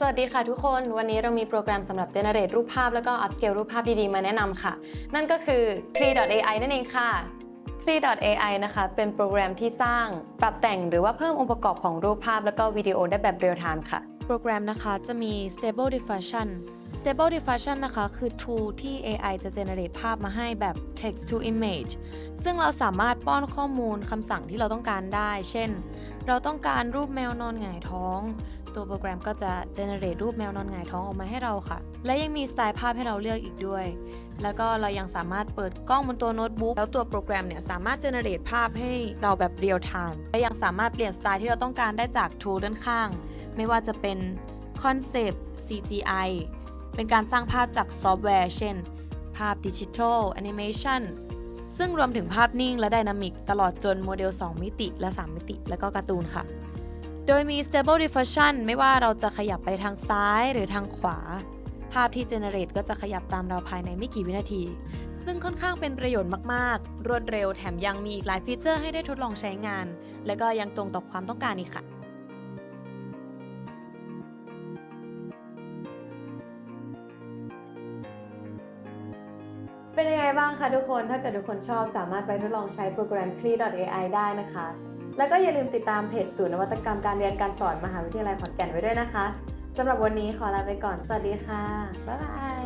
สวัสดีค่ะทุกคน วันนี้เรามีโปรแกรมสำหรับ generate รูปภาพแล้วก็ upscale รูปภาพดีๆ มาแนะนำค่ะ นั่นก็คือ Cree.ai นั่นเองค่ะ Cree.ai นะคะ เป็นโปรแกรมที่สร้าง ปรับแต่งหรือว่าเพิ่มองค์ประกอบของรูปภาพแล้วก็วิดีโอได้แบบเรียลไทม์ค่ะ โปรแกรมนะคะจะมี Stable Diffusion Stable Diffusion นะคะ คือ tool ที่ AI จะ generate ภาพมาให้แบบ text to image ซึ่งเราสามารถป้อนข้อมูลคำสั่งที่เราต้องการได้ เช่น เราต้องการรูปแมวนอนหงายท้อง ตัวโปรแกรมก็จะ generate รูปแมวนอนหงายท้องออกมาให้เราค่ะ และยังมีสไตล์ภาพให้เราเลือกอีกด้วย แล้วก็เรายังสามารถเปิดกล้องบนตัวโน้ตบุ๊ก แล้วตัวโปรแกรมเนี่ยสามารถ generate ภาพให้เราแบบ real time และยังสามารถเปลี่ยนสไตล์ที่เราต้องการได้จาก tool ด้านข้าง ไม่ว่าจะเป็น Concept CGI เป็นการสร้างภาพจากซอฟต์แวร์ เช่น ภาพดิจิทัลแอนิเมชันซึ่งรวมถึงภาพนิ่งและไดนามิกตลอดจนโมเดล 2 มิติและ 3 มิติ และก็การ์ตูนค่ะ โดยมี Stable Diffusion ไม่ว่าเราจะขยับไปทางซ้ายหรือทางขวา ภาพที่ generate ก็จะขยับตามเราภายในไม่กี่วินาที ซึ่งค่อนข้างเป็นประโยชน์มากๆ รวดเร็วแถมยังมีอีกหลายฟีเจอร์ให้ได้ทดลองใช้งาน และก็ยังตรงต่อความต้องการอีกค่ะ เป็นยังไงบ้างคะทุกคน ถ้าเกิดทุกคนชอบสามารถไปทดลองใช้โปรแกรม Cree.ai ได้นะคะ แล้วก็อย่าลืมติดตามเพจศูนย์นวัตกรรมการเรียนการสอนมหาวิทยาลัยขอนแก่นไว้ด้วยนะคะสำหรับวันนี้ขอลาไปก่อน สวัสดีค่ะ บ๊ายบาย